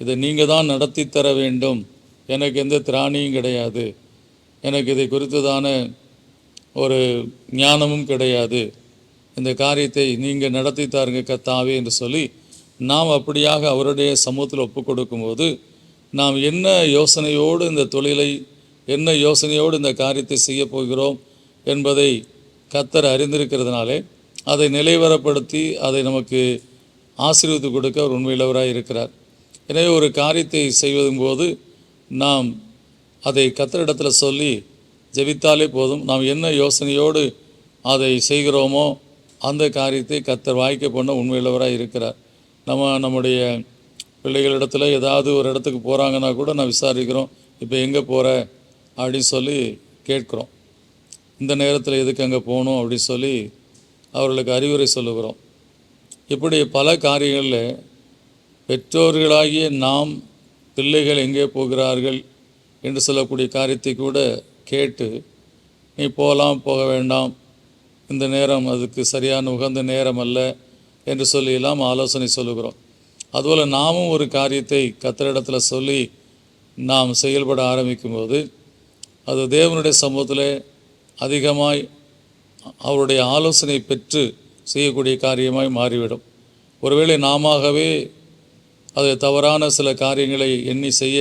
இதை நீங்கள் தான் நடத்தி தர வேண்டும். எனக்கு எந்த திராணியும் கிடையாது. எனக்கு இதை குறித்ததான ஒரு ஞானமும் கிடையாது. இந்த காரியத்தை நீங்கள் நடத்தி தாருங்க கத்தாவே என்று சொல்லி நாம் அப்படியாக அவருடைய சமூகத்தில் ஒப்பு கொடுக்கும்போது நாம் என்ன யோசனையோடு இந்த தொழிலை என்ன யோசனையோடு இந்த காரியத்தை செய்ய போகிறோம் என்பதை கத்தர் அறிந்திருக்கிறதுனாலே அதை நிலைவரப்படுத்தி அதை நமக்கு ஆசீர்வத்து கொடுக்க அவர் உண்மையிலவராக இருக்கிறார். எனவே ஒரு காரியத்தை செய்வதும் போது நாம் அதை கத்தரிடத்தில் சொல்லி ஜெபித்தாலே போதும். நாம் என்ன யோசனையோடு அதை செய்கிறோமோ அந்த காரியத்தை கத்தர் வாய்க்க பண்ண உண்மையுள்ளவராக இருக்கிறார். நம்ம நம்முடைய பிள்ளைகளிடத்தில் ஏதாவது ஒரு இடத்துக்கு போகிறாங்கன்னா கூட நான் விசாரிக்கிறோம் இப்போ எங்கே போகிற அப்படின்னு சொல்லி கேட்குறோம். இந்த நேரத்தில் எதுக்கு அங்கே போகணும்? அப்படின்னு சொல்லி அவர்களுக்கு அறிவுரை சொல்லுகிறோம். இப்படி பல காரியங்களில் பெற்றோர்களாகிய நாம் பிள்ளைகள் எங்கே போகிறார்கள் என்று சொல்லக்கூடிய காரியத்தை கூட கேட்டு நீ போகலாம் போக வேண்டாம். இந்த நேரம் அதுக்கு சரியான உகந்த நேரம் அல்ல என்று சொல்லி எல்லாம் ஆலோசனை சொல்லுகிறோம். அதுபோல் நாமும் ஒரு காரியத்தை கத்தரிடத்தில் சொல்லி நாம் செயல்பட ஆரம்பிக்கும்போது அது தேவனுடைய சமூகத்தில் அதிகமாய் அவருடைய ஆலோசனை பெற்று செய்யக்கூடிய காரியமாய் மாறிவிடும். ஒருவேளை நாமவே அது தவறான சில காரியங்களை எண்ணி செய்ய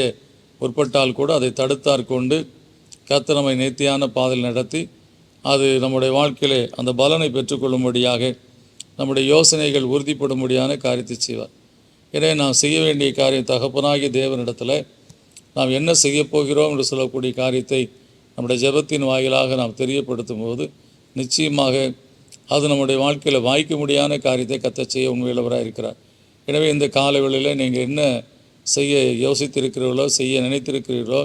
முற்பட்டால் கூட அதை தடுத்தார் கொண்டு கத்த நம்மை நேர்த்தியான பாதையில் நடத்தி அது நம்முடைய வாழ்க்கையிலே அந்த பலனை பெற்றுக்கொள்ளும்படியாக நம்முடைய யோசனைகள் உறுதிப்படும்படியான காரியத்தை செய்வார். எனவே நாம் செய்ய வேண்டிய காரியம் தகப்பனாகிய தேவனிடத்தில் நாம் என்ன செய்ய போகிறோம் என்று சொல்லக்கூடிய காரியத்தை நம்முடைய ஜெபத்தின் வாயிலாக நாம் தெரியப்படுத்தும் போது நிச்சயமாக அது நம்முடைய வாழ்க்கையில் வாய்க்க முடியாத காரியத்தை கத்த செய்ய உண்மையுள்ளவராக இருக்கிறார் எனவே இந்த காலவெளியில் நீங்கள் என்ன செய்ய யோசித்திருக்கிறீர்களோ செய்ய நினைத்திருக்கிறீர்களோ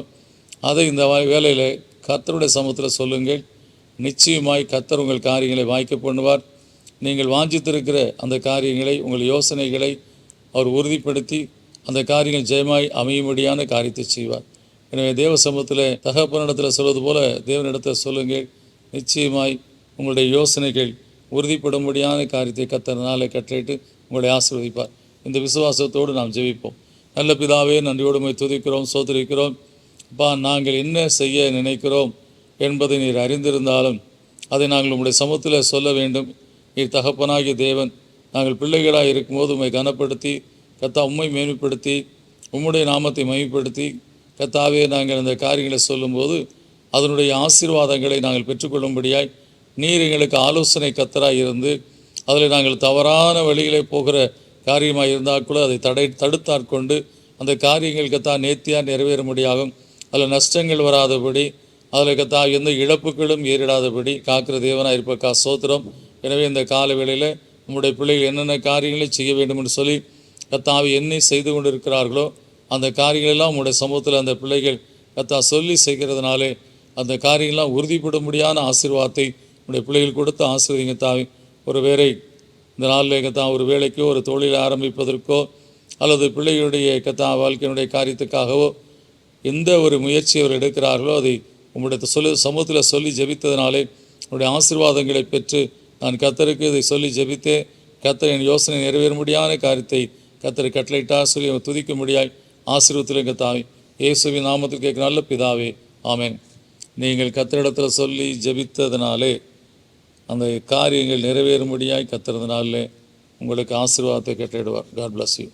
அதை இந்த வேலையில் கத்தருடைய சமூகத்தில் சொல்லுங்கள். நிச்சயமாய் கத்தர் உங்கள் காரியங்களை வாய்க்க பண்ணுவார். நீங்கள் வாஞ்சித்திருக்கிற அந்த காரியங்களை உங்கள் யோசனைகளை அவர் உறுதிப்படுத்தி அந்த காரியங்கள் ஜெயமாய் அமையும்படியான காரியத்தை செய்வார். எனவே தேவ சமூகத்தில் தகப்பனிடத்தில் சொல்வது போல தேவனிடத்தில் சொல்லுங்கள். நிச்சயமாய் உங்களுடைய யோசனைகள் உறுதிப்படும்படியான காரியத்தை கத்தனால கட்டளையிட்டு உங்களை ஆசீர்வதிப்பார். இந்த விசுவாசத்தோடு நாம் ஜெபிப்போம். நல்ல பிதாவே நன்றியோடு போய் துதிக்கிறோம் சோதரிக்கிறோம். அப்பா நாங்கள் என்ன செய்ய நினைக்கிறோம் என்பதை நீர் அறிந்திருந்தாலும் அதை நாங்கள் உம்முடைய சமூகத்தில் சொல்ல வேண்டும். நீர் தகப்பனாகிய தேவன் நாங்கள் பிள்ளைகளாக இருக்கும்போது உம்மை கனப்படுத்தி கத்தா உம்மை மேம்படுத்தி உம்முடைய நாமத்தை மையப்படுத்தி கத்தாவே நாங்கள் அந்த காரியங்களை சொல்லும்போது அதனுடைய ஆசீர்வாதங்களை நாங்கள் பெற்றுக்கொள்ளும்படியாய் நீர் எங்களுக்கு ஆலோசனை கத்தராய் இருந்து அதில் நாங்கள் தவறான வழிகளை போகிற காரியமாக இருந்தால் கூட அதை தடை தடுத்தாற்கொண்டு அந்த காரியங்கள் கத்தா நேர்த்தியாக நிறைவேறும்படியாகும் அதில் நஷ்டங்கள் வராதபடி அதில் கத்தா எந்த இழப்புகளும் ஏறிடாதபடி காக்கிற தேவனாக இருப்பக்கா சோத்திரம் எனவே இந்த கால வேளையில் நம்முடைய பிள்ளைகள் என்னென்ன காரியங்களை செய்ய வேண்டும் என்று சொல்லி கத்தாவை என்ன செய்து கொண்டிருக்கிறார்களோ அந்த காரியங்களெல்லாம் உங்களுடைய சமூகத்தில் அந்த பிள்ளைகள் கத்தா சொல்லி செய்கிறதுனாலே அந்த காரியங்கள்லாம் முடியாத ஆசீர்வாதத்தை உங்களுடைய பிள்ளைகள் கொடுத்து ஆசீர்வதிங்க தாவி. ஒரு வேலை இந்த நாளில் கத்தான் ஒரு வேலைக்கோ ஒரு தொழிலை ஆரம்பிப்பதற்கோ அல்லது பிள்ளைகளுடைய கத்தா வாழ்க்கையினுடைய காரியத்துக்காகவோ எந்த ஒரு முயற்சி அவர் எடுக்கிறார்களோ அதை உங்களுடைய சொல்லி சமூகத்தில் சொல்லி ஜெபித்ததினாலே உங்களுடைய ஆசீர்வாதங்களை பெற்று நான் கத்தருக்கு இதை சொல்லி ஜபித்தே கத்தரின் யோசனை நிறைவேற முடியாத காரியத்தை கத்தரை கட்டளையிட்டா சொல்லி அவன் துதிக்க முடியாய் ஆசீர்வத்தில் கத்தாவி இயேசுவின் நாமத்தில் கேட்க நல்ல பிதாவே ஆமேன். நீங்கள் கத்தரிடத்தில் சொல்லி ஜபித்ததினாலே அந்த காரியங்கள் நிறைவேறும்படியாய் கத்துறதுனால உங்களுக்கு ஆசீர்வாதத்தை கேட்டிடுவார் காட் பிளஸ் யூ